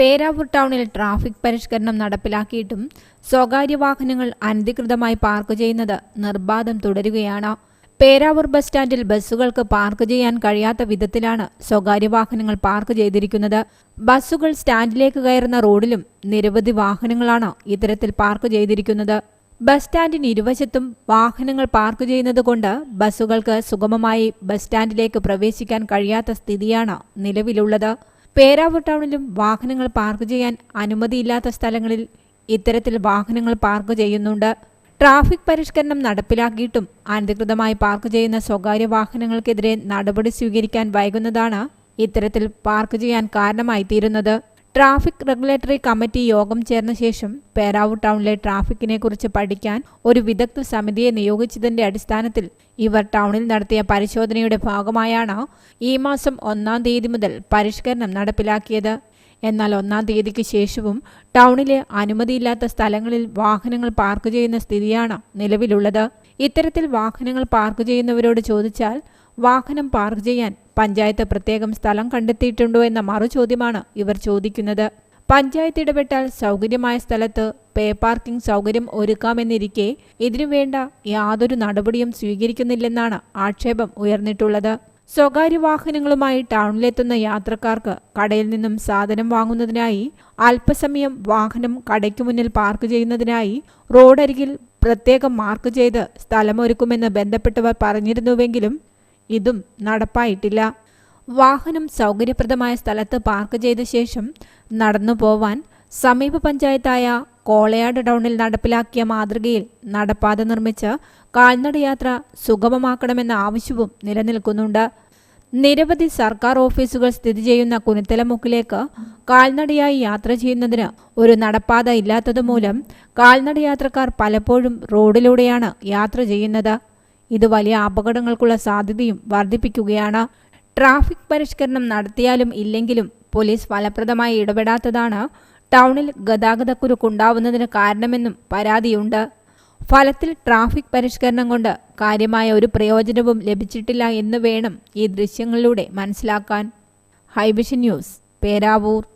പേരാവൂർ ടൗണിൽ ട്രാഫിക് പരിഷ്കരണം നടപ്പിലാക്കിയിട്ടും സ്വകാര്യ വാഹനങ്ങൾ അനധികൃതമായി പാർക്ക് ചെയ്യുന്നത് നിർബാധം തുടരുകയാണ്. പേരാവൂർ ബസ് സ്റ്റാൻഡിൽ ബസ്സുകൾക്ക് പാർക്ക് ചെയ്യാൻ കഴിയാത്ത വിധത്തിലാണ് സ്വകാര്യ വാഹനങ്ങൾ പാർക്ക് ചെയ്തിരിക്കുന്നത്. ബസ്സുകൾ സ്റ്റാൻഡിലേക്ക് കയറുന്ന റോഡിലും നിരവധി വാഹനങ്ങളാണ് ഇത്തരത്തിൽ പാർക്ക് ചെയ്തിരിക്കുന്നത്. ബസ് സ്റ്റാൻഡിന് ഇരുവശത്തും വാഹനങ്ങൾ പാർക്ക് ചെയ്യുന്നത് കൊണ്ട് ബസ്സുകൾക്ക് സുഗമമായി ബസ് സ്റ്റാൻഡിലേക്ക് പ്രവേശിക്കാൻ കഴിയാത്ത സ്ഥിതിയാണ് നിലവിലുള്ളത്. പേരാവൂർ ടൗണിലും വാഹനങ്ങൾ പാർക്ക് ചെയ്യാൻ അനുമതിയില്ലാത്ത സ്ഥലങ്ങളിൽ ഇത്തരത്തിൽ വാഹനങ്ങൾ പാർക്ക് ചെയ്യുന്നുണ്ട്. ട്രാഫിക് പരിഷ്കരണം നടപ്പിലാക്കിയിട്ടും അനധികൃതമായി പാർക്ക് ചെയ്യുന്ന സ്വകാര്യ വാഹനങ്ങൾക്കെതിരെ നടപടി സ്വീകരിക്കാൻ വൈകുന്നതാണ് ഇത്തരത്തിൽ പാർക്ക് ചെയ്യാൻ കാരണമായി തീരുന്നത് ട്രാഫിക് റെഗുലേറ്ററി കമ്മിറ്റി യോഗം ചേർന്ന ശേഷം പേരാവൂർ ടൗണിലെ ട്രാഫിക്കിനെ കുറിച്ച് പഠിക്കാൻ ഒരു വിദഗ്ധ സമിതിയെ നിയോഗിച്ചതിന്റെ അടിസ്ഥാനത്തിൽ ഇവർ ടൗണിൽ നടത്തിയ പരിശോധനയുടെ ഭാഗമായാണ് ഈ മാസം ഒന്നാം തീയതി മുതൽ പരിഷ്കരണം നടപ്പിലാക്കിയത്. എന്നാൽ ഒന്നാം തീയതിക്ക് ശേഷവും ടൗണിലെ അനുമതിയില്ലാത്ത സ്ഥലങ്ങളിൽ വാഹനങ്ങൾ പാർക്ക് ചെയ്യുന്ന സ്ഥിതിയാണ് നിലവിലുള്ളത്. ഇത്തരത്തിൽ വാഹനങ്ങൾ പാർക്ക് ചെയ്യുന്നവരോട് ചോദിച്ചാൽ വാഹനം പാർക്ക് ചെയ്യാൻ പഞ്ചായത്ത് പ്രത്യേകം സ്ഥലം കണ്ടെത്തിയിട്ടുണ്ടോ എന്ന മറുചോദ്യമാണ് ഇവർ ചോദിക്കുന്നത്. പഞ്ചായത്ത് ഇടപെട്ടാൽ സൗകര്യമായ സ്ഥലത്ത് പേ പാർക്കിംഗ് സൗകര്യം ഒരുക്കാമെന്നിരിക്കെ ഇതിനുവേണ്ട യാതൊരു നടപടിയും സ്വീകരിക്കുന്നില്ലെന്നാണ് ആക്ഷേപം ഉയർന്നിട്ടുള്ളത്. സ്വകാര്യ വാഹനങ്ങളുമായി ടൗണിലെത്തുന്ന യാത്രക്കാർക്ക് കടയിൽ നിന്നും സാധനം വാങ്ങുന്നതിനായി അല്പസമയം വാഹനം കടയ്ക്ക് മുന്നിൽ പാർക്ക് ചെയ്യുന്നതിനായി റോഡരികിൽ പ്രത്യേകം മാർക്ക് ചെയ്ത് സ്ഥലമൊരുക്കുമെന്ന് ബന്ധപ്പെട്ടവർ പറഞ്ഞിരുന്നുവെങ്കിലും ഇതും നടപ്പായിട്ടില്ല. വാഹനം സൗകര്യപ്രദമായ സ്ഥലത്ത് പാർക്ക് ചെയ്ത ശേഷം നടന്നു പോവാൻ സമീപ പഞ്ചായത്തായ കോളയാട് ടൗണിൽ നടപ്പിലാക്കിയ മാതൃകയിൽ നടപ്പാത നിർമ്മിച്ച് കാൽനടയാത്ര സുഗമമാക്കണമെന്ന ആവശ്യവും നിലനിൽക്കുന്നുണ്ട്. നിരവധി സർക്കാർ ഓഫീസുകൾ സ്ഥിതി ചെയ്യുന്ന കുനിത്തലമുക്കിലേക്ക് കാൽനടയായി യാത്ര ചെയ്യുന്നതിന് ഒരു നടപ്പാത ഇല്ലാത്തതുമൂലം കാൽനടയാത്രക്കാർ പലപ്പോഴും റോഡിലൂടെയാണ് യാത്ര ചെയ്യുന്നത്. ഇത് വലിയ അപകടങ്ങൾക്കുള്ള സാധ്യതയും വർദ്ധിപ്പിക്കുകയാണ്. ട്രാഫിക് പരിഷ്കരണം നടത്തിയാലും ഇല്ലെങ്കിലും പോലീസ് ഫലപ്രദമായി ഇടപെടാത്തതാണ് ടൗണിൽ ഗതാഗതക്കുരുക്കുണ്ടാവുന്നതിന് കാരണമെന്നും പരാതിയുണ്ട്. ഫലത്തിൽ ട്രാഫിക് പരിഷ്കരണം കൊണ്ട് കാര്യമായ ഒരു പ്രയോജനവും ലഭിച്ചിട്ടില്ല എന്ന് വേണം ഈ ദൃശ്യങ്ങളിലൂടെ മനസ്സിലാക്കാൻ. Hivision news Peravoor.